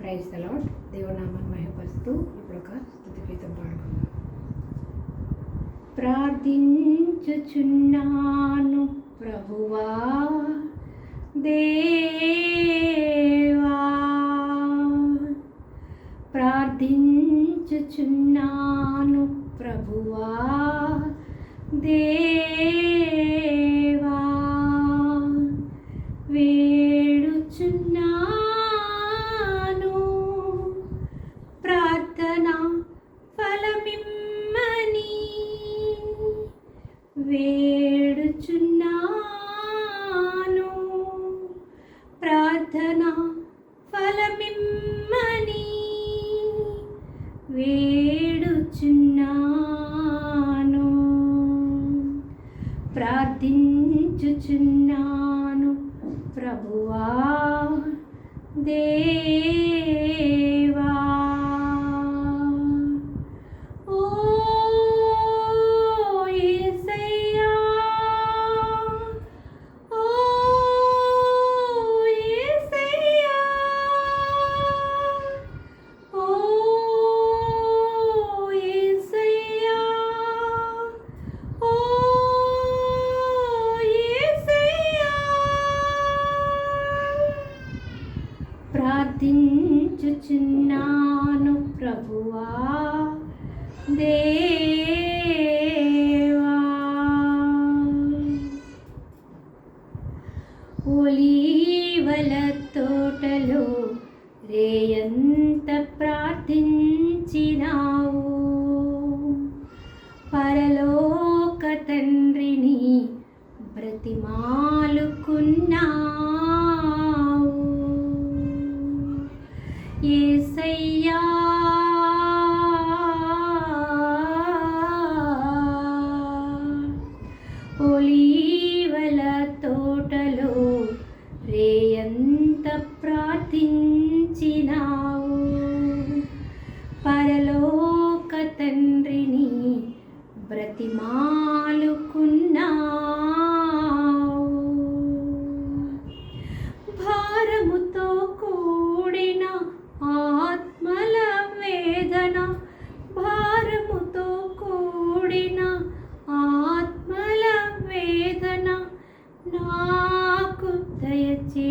Praise తలాట్ దేవనామాన్ని మహిపరుస్తూ ఇప్పుడు ఒక స్థుతి గీతం పాడుకుందాం. ప్రార్థించుచున్నాను ప్రభువా దేవా. ప్రార్థించుచున్నాను ప్రభువా దేవా. వేడుచున్నాను. ప్రార్థన ఫలమిమ్మని వేడుచున్నాను. ప్రార్థించుచున్నాను ప్రభువా దే ప్రార్థించుచున్నాను ప్రభువా. దేవా. ఒలీవల తోటలో రేయంత ప్రార్థించినావు. పరలోక తండ్రిని బ్రతిమాలుకున్నావు Hey You. దయచే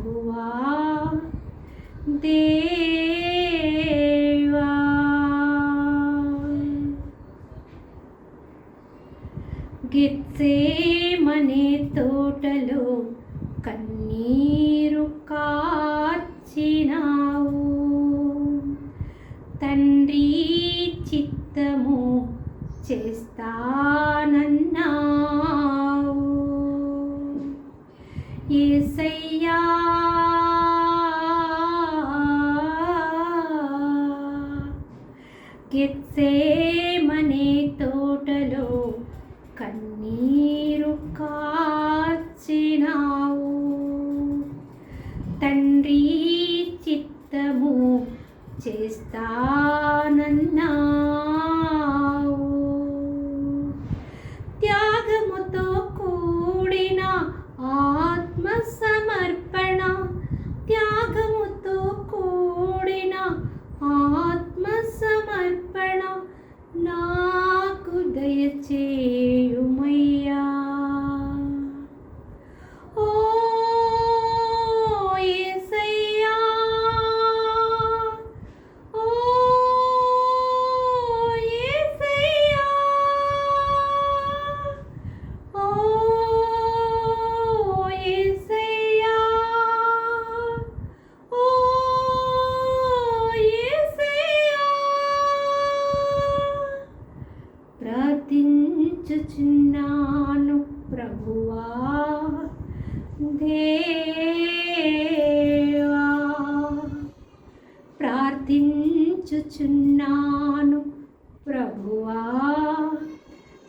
ప్రభువా దేవా? గిత్సే మనే తోటలో కన్నీ ನನ್ನ చిన్నాను ప్రభువా. దేవా ప్రార్థించుచున్నాను ప్రభువా.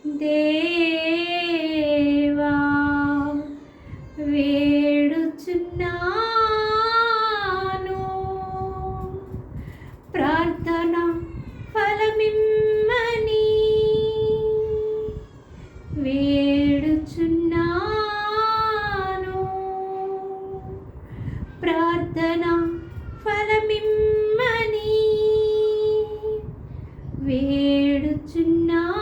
దేవా వేడుచున్నాను ప్రార్థన ఫలమిమ్మ ప్రార్థన ఫలమిమ్మని వేడుచున్నాను.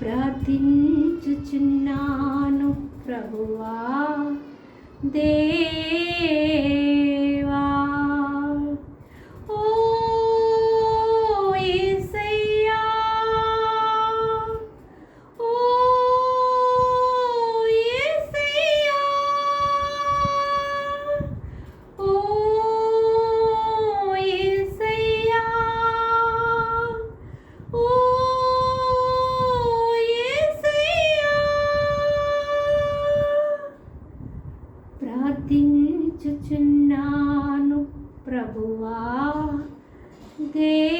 ప్రార్థించుచున్నాను ప్రభువా దే ప్రార్థించుచున్నాను ప్రభువా దేవా